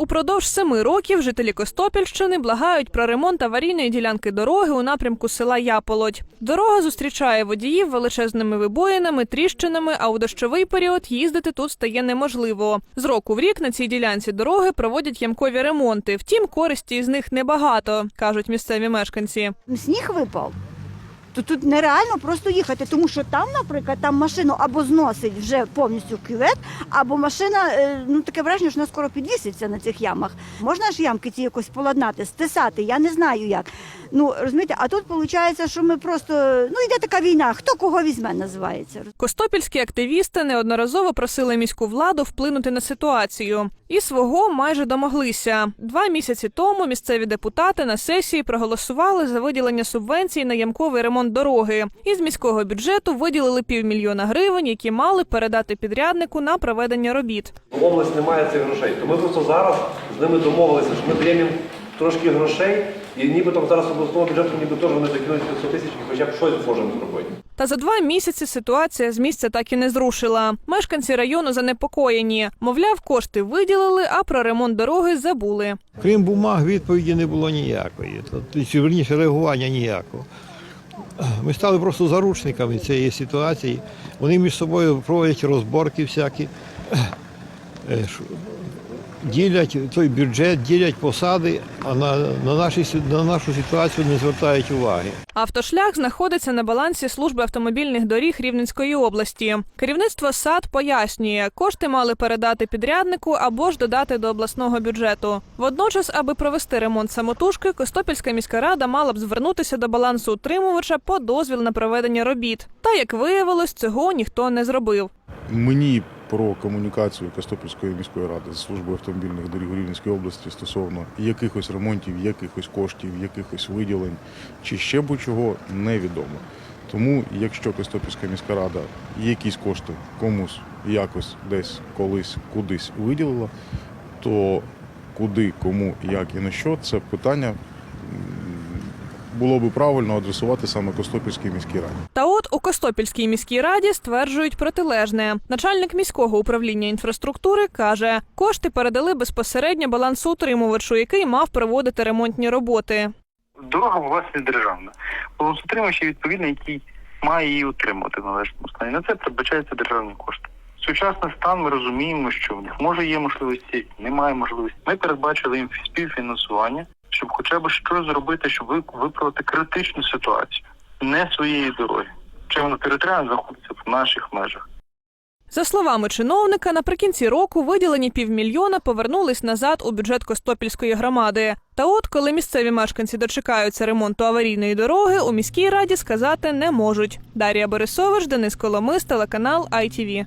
упродовж семи років жителі Костопільщини благають про ремонт аварійної ділянки дороги у напрямку села Яполодь. Дорога зустрічає водіїв величезними вибоїнами, тріщинами, а у дощовий період їздити тут стає неможливо. З року в рік на цій ділянці дороги проводять ямкові ремонти. Втім, користі з них небагато, кажуть місцеві мешканці. сніг випав, то тут нереально просто їхати, тому що там, наприклад, там машину або зносить вже повністю кювет, або машина, е, ну таке враження, що вона скоро підвіситься на цих ямах. Можна ж ямки ці якось поладнати, стисати, я не знаю як. Ну розумієте, а тут виходить, що ми просто ну йде така війна, хто кого візьме, називається. Костопільські активісти неодноразово просили міську владу вплинути на ситуацію. І свого майже домоглися. Два місяці тому місцеві депутати на сесії проголосували за виділення субвенцій на ямковий ремонт дороги. Із міського бюджету виділили півмільйона гривень, які мали передати підряднику на проведення робіт. Область немає цих грошей. То ми просто зараз з ними домовилися, що ми даємо трошки грошей, і нібито зараз обласного бюджету ніби теж вони закинуть 500 тисяч і хоча б щось можемо зробити. Та за два місяці ситуація з місця так і не зрушила. Мешканці району занепокоєні. Мовляв, кошти виділили, а про ремонт дороги забули. Крім бумаг, відповіді не було ніякої. Тобто, чи верніше реагування ніякого. Ми стали просто заручниками цієї ситуації. Вони між собою проводять розборки всякі, е, ділять той бюджет, ділять посади, а на, на, наші, на нашу ситуацію не звертають уваги. Автошлях знаходиться на балансі служби автомобільних доріг Рівненської області. Керівництво САД пояснює, кошти мали передати підряднику або ж додати до обласного бюджету. Водночас, аби провести ремонт самотужки, Костопільська міська рада мала б звернутися до балансу утримувача по дозвіл на проведення робіт. Та як виявилось, цього ніхто не зробив. Мені про комунікацію Костопільської міської ради з службою автомобільних доріг у Рівненській області стосовно якихось ремонтів, якихось коштів, якихось виділень чи ще будь-чого невідомо. Тому, якщо Костопільська міська рада якісь кошти комусь якось десь колись кудись виділила, то куди, кому, як і на що, це питання було би правильно адресувати саме Костопільській міській раді. Та от у Костопільській міській раді стверджують протилежне. Начальник міського управління інфраструктури каже, кошти передали безпосередньо балансоутримувачу, який мав проводити ремонтні роботи. Дорога власне державна. Балансотримувач є відповідно, який має її утримувати в належному стані. На це передбачаються державні кошти. Сучасний стан ми розуміємо, що в них може є можливості, немає можливості. Ми передбачили їм співфінансування, щоб хоча б щось зробити, щоб виправити критичну ситуацію не своєї дороги. Чи вона територіально знаходиться в наших межах. За словами чиновника, наприкінці року виділені півмільйона повернулись назад у бюджет Костопільської громади. Та от, коли місцеві мешканці дочекаються ремонту аварійної дороги, у міській раді сказати не можуть. Дар'я Борисович, Денис Коломис, телеканал ITV.